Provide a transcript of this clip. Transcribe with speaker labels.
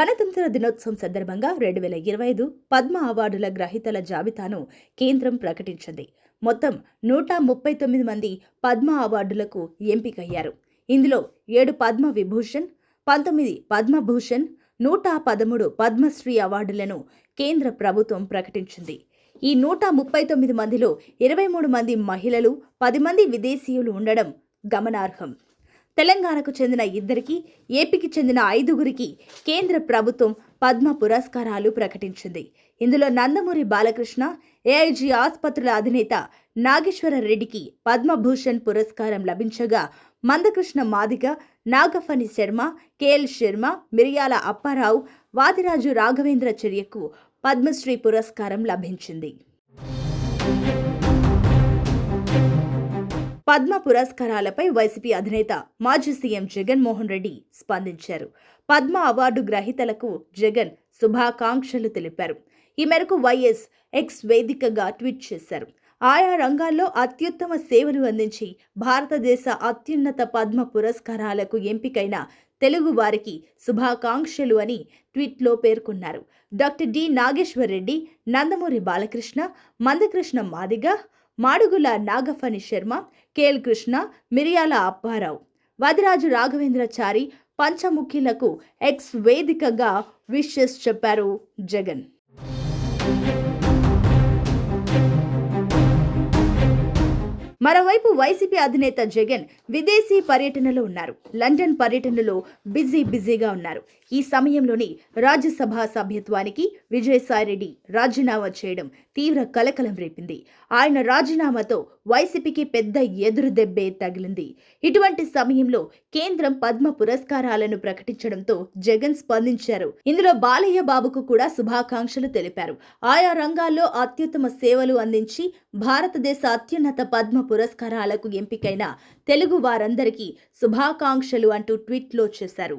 Speaker 1: గణతంత్ర దినోత్సవం సందర్భంగా రెండు వేల ఇరవై ఐదు పద్మ అవార్డుల గ్రహీతల జాబితాను కేంద్రం ప్రకటించింది. మొత్తం నూట ముప్పై తొమ్మిది మంది పద్మ అవార్డులకు ఎంపికయ్యారు. ఇందులో ఏడు పద్మ విభూషణ్ పంతొమ్మిది పద్మభూషణ్ నూట పదమూడు పద్మశ్రీ అవార్డులను కేంద్ర ప్రభుత్వం ప్రకటించింది. ఈ నూట ముప్పై తొమ్మిది మందిలో ఇరవై మూడు మంది మహిళలు పది మంది విదేశీయులు ఉండడం గమనార్హం. తెలంగాణకు చెందిన ఇద్దరికి ఏపీకి చెందిన ఐదుగురికి కేంద్ర ప్రభుత్వం పద్మ పురస్కారాలు ప్రకటించింది. ఇందులో నందమూరి బాలకృష్ణ ఏఐజీ ఆసుపత్రుల అధినేత నాగేశ్వర రెడ్డికి పద్మభూషణ్ పురస్కారం లభించగా మందకృష్ణ మాదిగ నాగఫణి శర్మ కేఎల్ శర్మ మిరియాల అప్పారావు వాదిరాజు రాఘవేంద్ర చర్యకు పద్మశ్రీ పురస్కారం లభించింది. పద్మ పురస్కారాలపై వైసీపీ అధినేత మాజీ సీఎం జగన్మోహన్ రెడ్డి స్పందించారు. పద్మ అవార్డు గ్రహీతలకు జగన్ శుభాకాంక్షలు తెలిపారు. ఈ మేరకు వైఎస్ ఎక్స్ వేదికగా ట్వీట్ చేశారు. ఆయా రంగాల్లో అత్యుత్తమ సేవలు అందించి భారతదేశ అత్యున్నత పద్మ పురస్కారాలకు ఎంపికైన తెలుగు వారికి శుభాకాంక్షలు అని ట్వీట్లో పేర్కొన్నారు. Doctor D Nageshwar Reddy Nandamuri Balakrishna Manda Krishna Madiga Madugula Nagaphani Sharma K L Krishna Miriyala Apparao. Vadiraju Raghavendrachari పంచముఖిలకు X వేదికగా విషెస్ చెప్పారు జగన్. మరోవైపు వైసీపీ అధినేత జగన్ విదేశీ పర్యటనలో ఉన్నారు. లండన్ పర్యటనలో బిజీ బిజీగా ఉన్నారు. ఈ సమయంలోని రాజ్యసభ సభ్యత్వానికి విజయసాయిరెడ్డి రాజీనామా చేయడం తీవ్ర కలకలం రేపింది. ఆయన రాజీనామాతో వైసీపీకి పెద్ద ఎదురు దెబ్బే తగిలింది. ఇటువంటి సమయంలో కేంద్రం పద్మ పురస్కారాలను ప్రకటించడంతో జగన్ స్పందించారు. ఇందులో బాలయ్య బాబుకు కూడా శుభాకాంక్షలు తెలిపారు. ఆయా రంగాల్లో అత్యుత్తమ సేవలు అందించి భారతదేశ అత్యున్నత పద్మ పురస్కారాలకు ఎంపికైన తెలుగు వారందరికీ శుభాకాంక్షలు అంటూ ట్వీట్లో చేశారు.